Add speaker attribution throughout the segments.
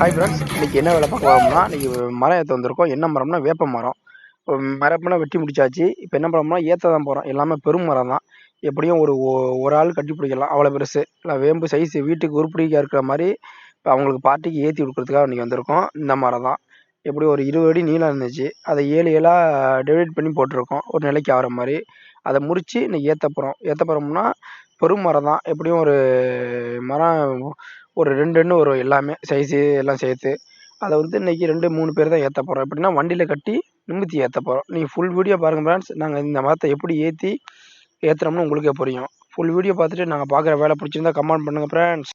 Speaker 1: Hi friends இன்றைக்கி என்ன வேலை பார்க்க வரோம்னா இன்றைக்கி மரம் ஏற்ற வந்திருக்கோம். என்ன மரம்னா வேப்ப மரம். மரப்பெல்லாம் வெட்டி முடிச்சாச்சு. இப்போ என்ன பண்ணோம்னா ஏற்ற தான் போகிறோம் எல்லாமே பெரும் மரம் தான். எப்படியும் ஒரு ஒ- ஒரு ஆள் கட்டி பிடிக்கலாம். அவ்வளோ பெருசு. இல்லை வேம்பு சைஸ் வீட்டுக்கு உருப்படிக்காக இருக்கிற மாதிரி இப்போ அவங்களுக்கு பார்ட்டிக்கு ஏற்றி கொடுக்குறதுக்காக இன்றைக்கி வந்திருக்கோம். இந்த மரம் தான். எப்படி ஒரு இருபது அடி நீளம் இருந்துச்சு. அதை ஏழு ஏழாக டிவைட் பண்ணி போட்டிருக்கோம். ஒரு நிலைக்கு ஆகிற மாதிரி. அதை முறித்து இன்றைக்கி ஏற்ற போகிறோம் ஏற்ற போகிறோம்னா பெரும் மரம் தான் எப்படியும் ஒரு மரம் ஒரு ரெண்டு ரெண்டு வரும் எல்லாமே சைஸு எல்லாம் சேர்த்து. அதை வந்து இன்னைக்கு ரெண்டு மூணு பேர் தான் ஏற்ற போகிறோம் எப்படின்னா வண்டியில் கட்டி நிமித்தி ஏற்ற போகிறோம் நீங்கள் ஃபுல் வீடியோ பாருங்கள் ஃப்ரெண்ட்ஸ் நாங்கள் இந்த மரத்தை எப்படி ஏற்றி ஏற்றுறோம்னு உங்களுக்கே புரியும். ஃபுல் வீடியோ பார்த்துட்டு நாங்கள் பார்க்குற வேலை பிடிச்சிருந்தா கமெண்ட் பண்ணுங்கள் ஃப்ரெண்ட்ஸ்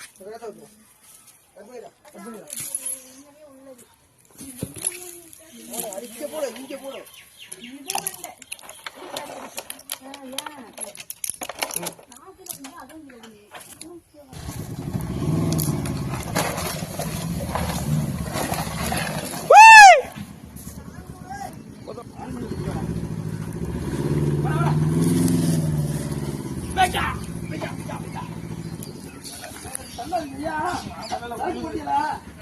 Speaker 2: 过来，你就过来。
Speaker 3: 你接过来。呀。嗯。来。喂！来，来吧。没架，没架，没架，没架。
Speaker 4: 什？来？嗯。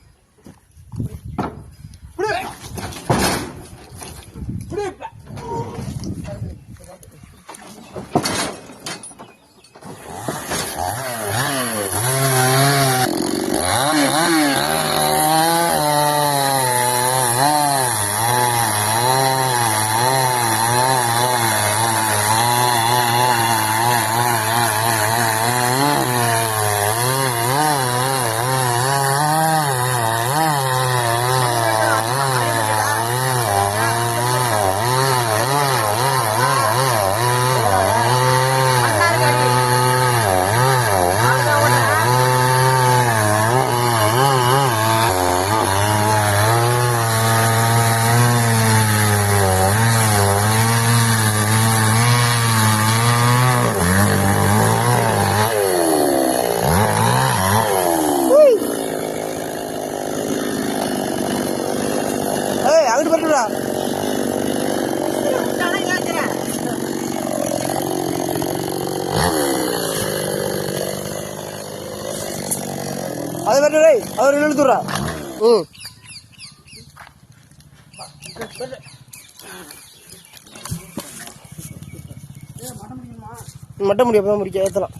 Speaker 2: ஏய் அங்கிட்டு பட்டுடா. அது பட்டு டேய் அவர் இழுத்துறா ம். மட்ட முடியும்? முடிக்க ஏற்றலாம்